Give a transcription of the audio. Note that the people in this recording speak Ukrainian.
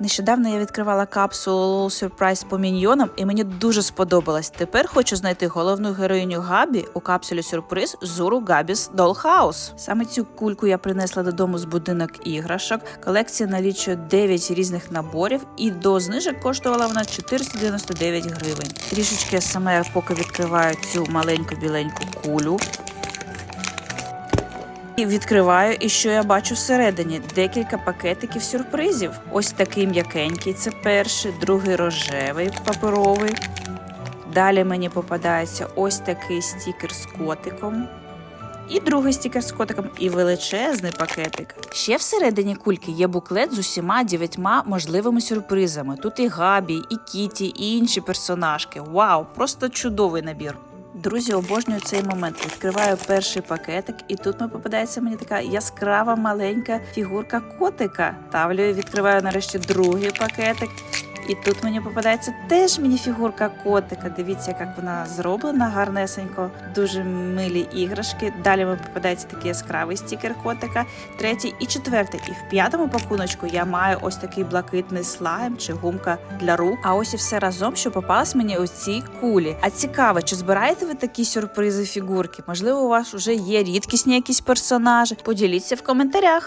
Нещодавно я відкривала капсулу Surprise по міньйонам, і мені дуже сподобалось. Тепер хочу знайти головну героїню Габі у капсулі сюрприз Зуру Габіс Dollhouse. Саме цю кульку я принесла додому з будинок іграшок. Колекція налічує 9 різних наборів, і до знижок коштувала вона 499 гривень. Трішечки саме поки відкриваю цю маленьку біленьку кулю. І відкриваю, і що я бачу всередині? Декілька пакетиків сюрпризів. Ось такий м'якенький, це перший, другий рожевий паперовий. Далі мені попадається ось такий стікер з котиком. І другий стікер з котиком, і величезний пакетик. Ще всередині кульки є буклет з усіма дев'ятьма можливими сюрпризами. Тут і Габі, і Кіті, і інші персонажки. Вау, просто чудовий набір. Друзі, обожнюю цей момент. Відкриваю перший пакетик, і тут ми попадається мені така яскрава маленька фігурка котика. Тавлю відкриваю нарешті другий пакетик. І тут мені попадається теж міні-фігурка котика. Дивіться, як вона зроблена гарнесенько, дуже милі іграшки. Далі ми попадається такий яскравий стікер котика, третій і четвертий. І в п'ятому пакуночку я маю ось такий блакитний слайм чи гумка для рук. А ось і все разом, що попалось мені у цій кулі. А цікаво, чи збираєте ви такі сюрпризи фігурки? Можливо, у вас вже є рідкісні якісь персонажі? Поділіться в коментарях.